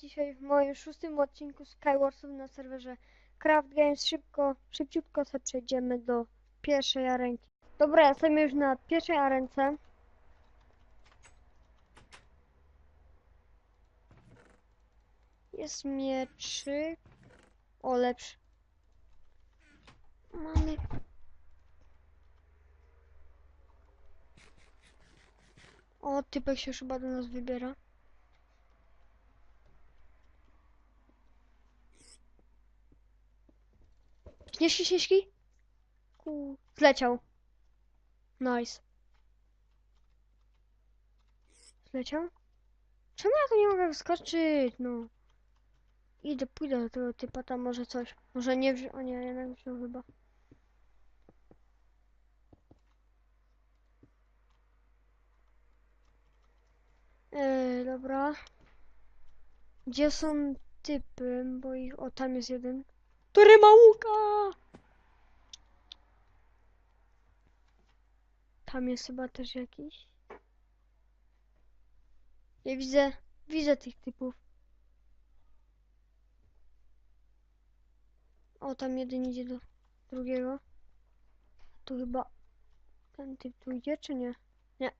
dzisiaj w moim szóstym odcinku Skywarsów na serwerze Craft Games. Szybko, szybciutko sobie przejdziemy do pierwszej arenki. Dobra, jestem już na pierwszej arence. Jest mieczyk. O, lepszy. Mamy... O, typek się już chyba do nas wybiera. Śnieżki, śnieżki? Ku... Zleciał. Nice. Zleciał? Czemu ja tu nie mogę wskoczyć? No. Idę, pójdę do tego typa, tam może coś. Może nie wziął, o nie, jednak wziął chyba. Eee, dobra. Gdzie są typy? Bo ich... O, tam jest jeden. Który! Tam jest chyba też jakiś. Nie widzę, widzę tych typów. O, tam jeden idzie do drugiego. Tu chyba ten typ tu idzie, czy nie? Nie.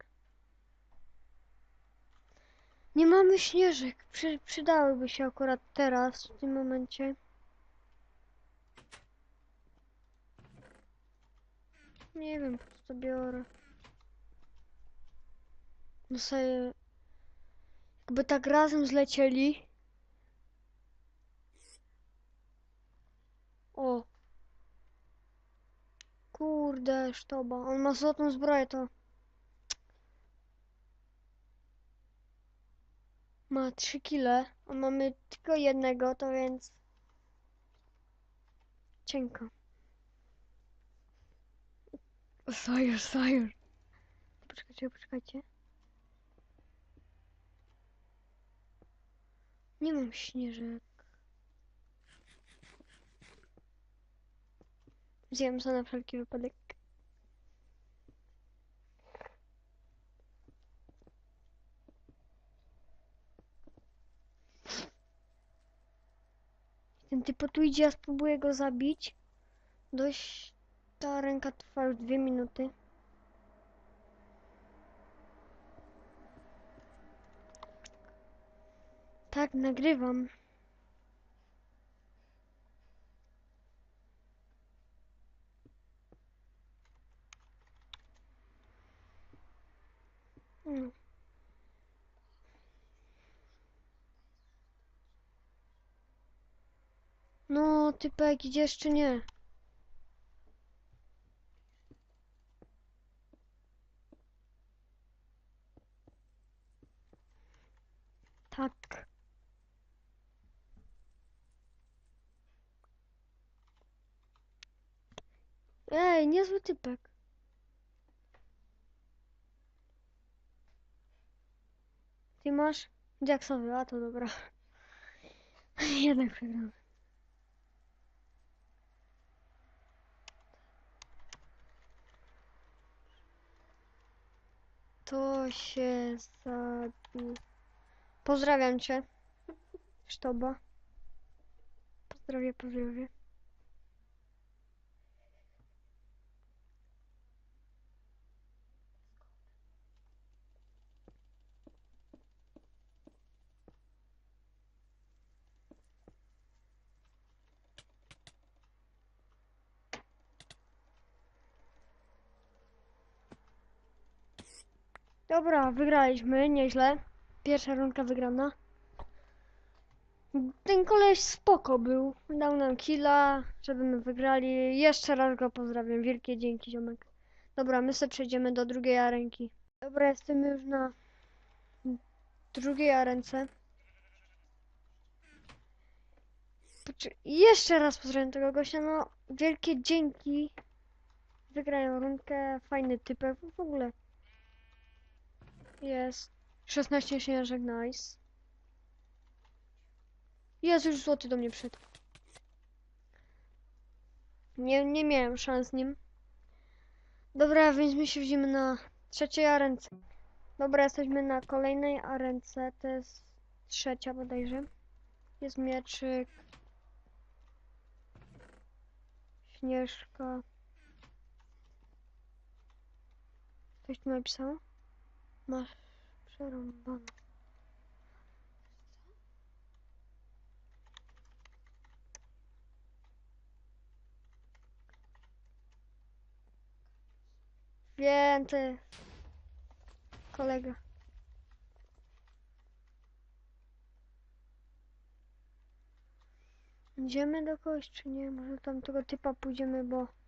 Nie mamy śnieżek. Przy, przydałyby się akurat teraz, w tym momencie. Nie wiem, po co to biorę. No sobie... Jakby tak razem zlecieli. O. Kurde, sztoba. On ma złotą zbroję, to... Ma 3 kile, a mamy tylko jednego, to więc... Cienko. Sojusz, sojusz. Poczekajcie, poczekajcie. Nie mam śnieżek. Zjem za na wszelki wypadek. Ten typ tu idzie, ja spróbuję go zabić. Dość... Ta ręka trwa już dwie minuty. Tak, nagrywam. No. No, typek idzie jeszcze nie. Tak. Ej, niezły typek. Ty masz Jacksowy, a to dobra. Jednak. To się zabi... Pozdrawiam cię. Sztoba. Pozdrawiam, pozdrawiam. Dobra, wygraliśmy, nieźle. Pierwsza rundka wygrana. Ten koleś spoko był. Dał nam killa, żebyśmy wygrali. Jeszcze raz go pozdrawiam. Wielkie dzięki, ziomek. Dobra, my sobie przejdziemy do drugiej arenki. Dobra, jestem już na drugiej arence. Jeszcze raz pozdrawiam tego gościa. No, wielkie dzięki. Wygrają rundkę. Fajny typek. W ogóle. Jest. 16 śnieżek, nice. Jest już złoty do mnie przyszedł. Nie, nie miałem szans z nim. Dobra, więc my się widzimy na trzeciej arence. Dobra, jesteśmy na kolejnej arence. To jest trzecia bodajże. Jest mieczyk. Śnieżka. Coś tu napisało? Masz przerąbane. Święty. Kolega. Idziemy do kogoś, czy nie? Może tam tego typa pójdziemy, bo...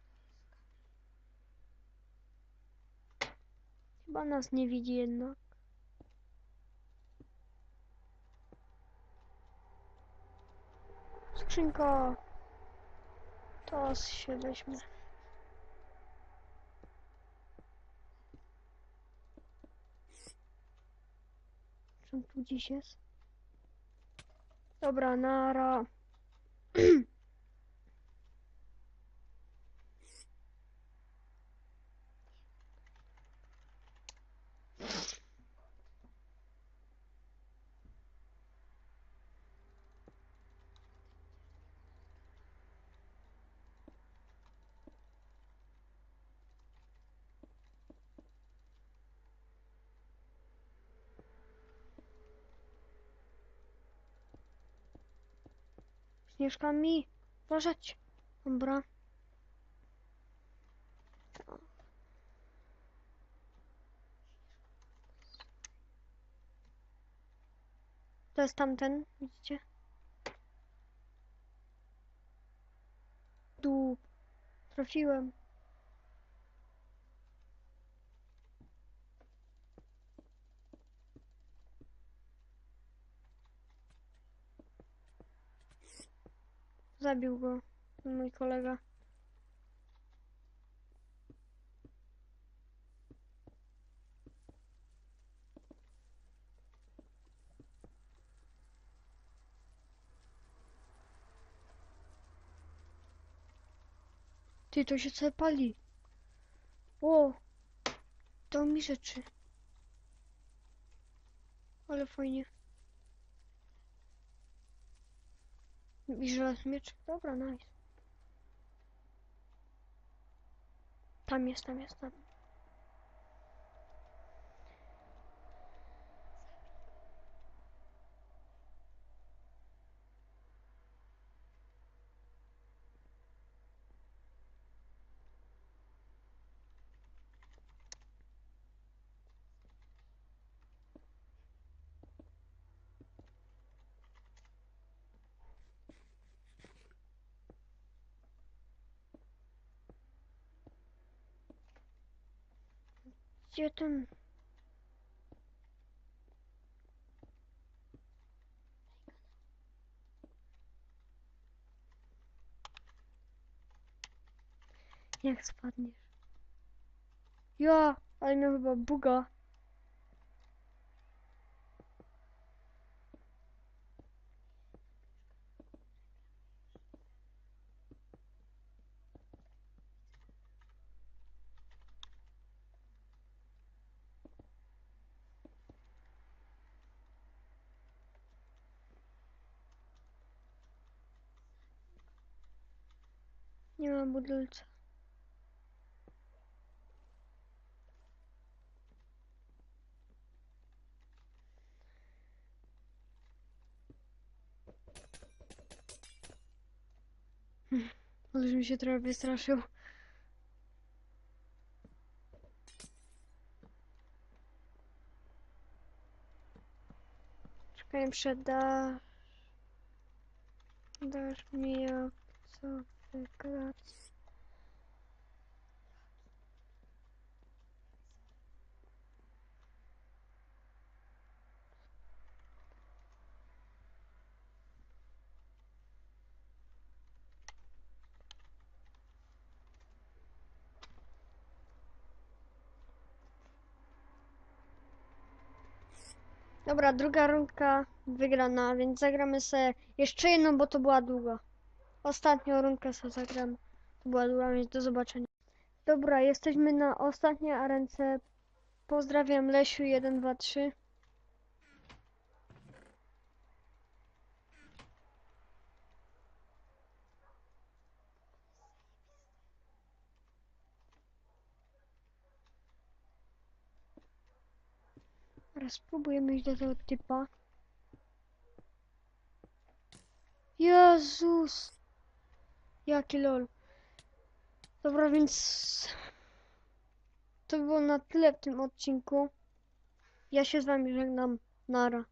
Chyba nas nie widzi jednak. Skrzynko! To się weźmie. Czy on tu gdzieś jest? Dobra, nara. Śnieżkami. Uważać. Dobra. To jest tamten, widzicie? Dół. Trafiłem. Zabił go mój kolega. Ty, to się całe pali. O, dał mi rzeczy. Ale fajnie. I żelazny miecz. Dobra, nice. Tam jest, tam jest, tam. Gdzie ten? Jak spadniesz? Ja, ale miał chyba buga. Nie ma budulca. Ale mi się trochę wystraszył. Czekaj, przedasz. Dasz mi jak wygrać. Dobra, druga rundka wygrana, więc zagramy sobie jeszcze jedną, bo to była długa. Ostatnią rundkę sobie zagram. To była dura mieć. Do zobaczenia. Dobra, jesteśmy na ostatniej arence. Pozdrawiam Lesiu 1, 123. Teraz spróbujemy iść do tego typa. Jezus! Jaki lol. Dobra, więc to było na tyle w tym odcinku. Ja się z wami żegnam. Nara.